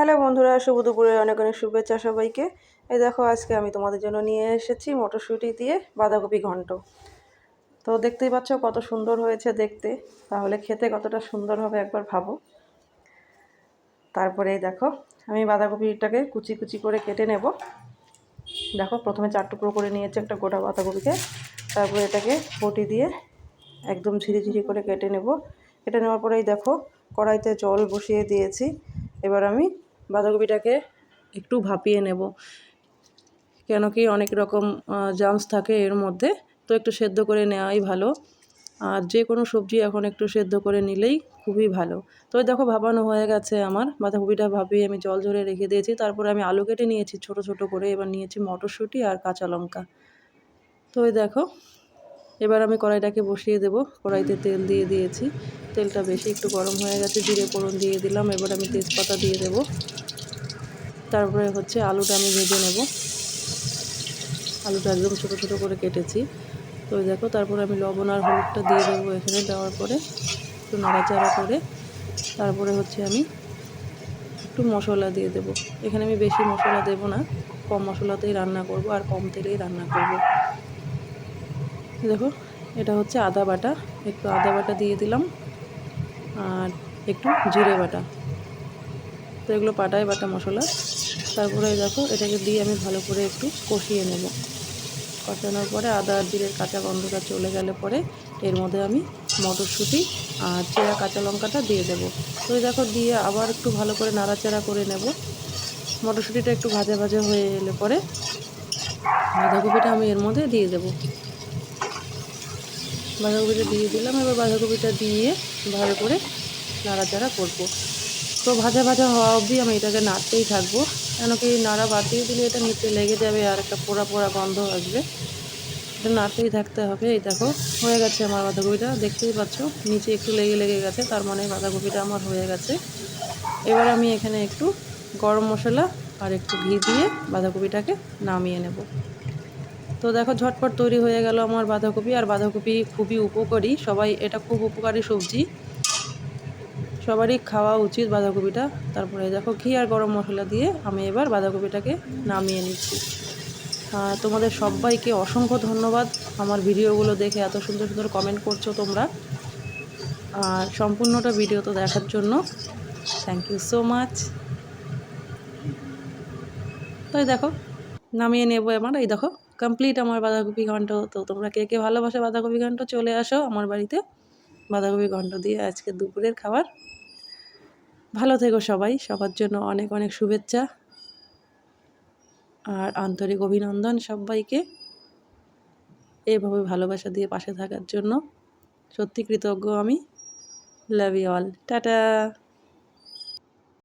Hello বন্ধুরা, শুভ দুপুরে অনেক অনেক শুভেচ্ছা সবাইকে। এই দেখো, আজকে আমি তোমাদের জন্য নিয়ে এসেছি মটরশুঁটি দিয়ে বাঁধাকপি ঘন্ট। তো দেখতেই পাচ্ছ কত সুন্দর হয়েছে দেখতে। তাহলে খেতে কতটা সুন্দর হবে একবার ভাবো। তারপরে দেখো, আমি বাঁধাকপিটাকে কুচি কুচি করে কেটে নেব। দেখো, প্রথমে চার টুকরো করে নিয়েছি একটা গোটা বাঁধাকপিকে। তারপরে এটাকে বটি দিয়ে একদম ঝিরি ঝিরি করে কেটে নেব। কেটে নেওয়ার পরেই দেখো, কড়াইতে জল বসিয়ে দিয়েছি। এবার আমি বাঁধাকপিটাকে একটু ভাপিয়ে নেব। কেন কি অনেক রকম জামস থাকে এর মধ্যে, তো একটু সেদ্ধ করে নেওয়াই ভালো। আর যে কোনো সবজি এখন একটু সেদ্ধ করে নিলেই খুবই ভালো। তো দেখো ভাপানো হয়ে গেছে আমার। বাঁধাকপিটা ভাপিয়ে আমি জল ঝরে রেখে দিয়েছি। তারপরে আমি আলু কেটে নিয়েছি ছোট ছোট করে। এবার নিয়েছি মটরশুঁটি আর কাঁচা লঙ্কা। তো ওই দেখো, এবার আমি কড়াইটাকে বসিয়ে দেব। কড়াইতে তেল দিয়ে দিয়েছি। তেলটা বেশি একটু গরম হয়ে গেছে। জিরে ফোড়ন দিয়ে দিলাম। এবার আমি তেজপাতা দিয়ে দেব। তারপরে হচ্ছে আলুটা আমি ভেজে নেব। আলুটা একদম ছোটো ছোটো করে কেটেছি। তো দেখো, তারপরে আমি লবণ আর হলুদটা দিয়ে দেবো এখানে দেওয়ার পরে, একটু নাড়াচাড়া করে। তারপরে হচ্ছে আমি একটু মশলা দিয়ে দেব। এখানে আমি বেশি মশলা দেব না, কম মশলাতেই রান্না করব আর কম তেলেই রান্না করব। দেখো, এটা হচ্ছে আদা বাটা। একটু আদা বাটা দিয়ে দিলাম আর একটু জিরে বাটা। তো এগুলো পাটায় বাটা মশলা। তারপরে দেখো, এটাকে দিয়ে আমি ভালো করে একটু কষিয়ে নেব। কষানোর পরে আদা জিরের কাঁচা গন্ধটা চলে গেলে পরে এর মধ্যে আমি মটরশুঁটি আর চেরা কাঁচা লঙ্কাটা দিয়ে দেবো। তো দেখো, দিয়ে আবার একটু ভালো করে নাড়াচাড়া করে নেব। মটরশুঁটিটা একটু ভাজা ভাজা হয়ে এলে পরে বাঁধাকপিটা আমি এর মধ্যে দিয়ে দেবো। বাঁধাকপিটা দিয়ে দিলাম, এবার বাঁধাকপিটা দিয়ে ভালো করে নাড়াচাড়া করব। তো ভাজা ভাজা হওয়া অবধি আমি এটাকে নাড়তেই থাকব। কেন কি নাড়া বাড়িয়ে দিলে এটা নিচে লেগে যাবে আর একটা পোড়া পোড়া গন্ধ আসবে। এটা নাড়তেই থাকতে হবে। এই দেখো, হয়ে গেছে আমার বাঁধাকপিটা। দেখতেই পাচ্ছ, নিচে একটু লেগে লেগে গেছে। তার মানে বাঁধাকপিটা আমার হয়ে গেছে। এবার আমি এখানে একটু গরম মশলা আর একটু ঘি দিয়ে বাঁধাকপিটাকে নামিয়ে নেব। তো দেখো, ঝটপট তৈরি হয়ে গেল আমার বাঁধাকপি। আর বাঁধাকপি খুবই উপকারী। সবাই, এটা খুব উপকারী সবজি। সবারই খাওয়া উচিত বাঁধাকপিটা। তারপরে দেখো ঘি আর গরম মশলা দিয়ে আমি এবার বাঁধাকপিটাকে নামিয়ে নিচ্ছি। তোমাদের সবাইকে অসংখ্য ধন্যবাদ আমার ভিডিওগুলো দেখে এত সুন্দর সুন্দর কমেন্ট করছ তোমরা। আর সম্পূর্ণটা ভিডিও তো দেখার জন্য থ্যাংক ইউ সো মাচ তাই দেখো, নামিয়ে নেব এবার। এই দেখো কমপ্লিট আমার বাঁধাকপি ঘন্ট। তো তোমরা কে কে ভালোবাসে বাঁধাকপি ঘন্ট চলে আসো আমার বাড়িতে। বাঁধাকপি ঘন্ট দিয়ে আজকে দুপুরের খাবার ভালো থেকো সবাই, সবার জন্য অনেক অনেক শুভেচ্ছা আর আন্তরিক অভিনন্দন সবাইকে। এভাবে ভালোবাসা দিয়ে পাশে থাকার জন্য সত্যি কৃতজ্ঞ আমি। Love you all tata.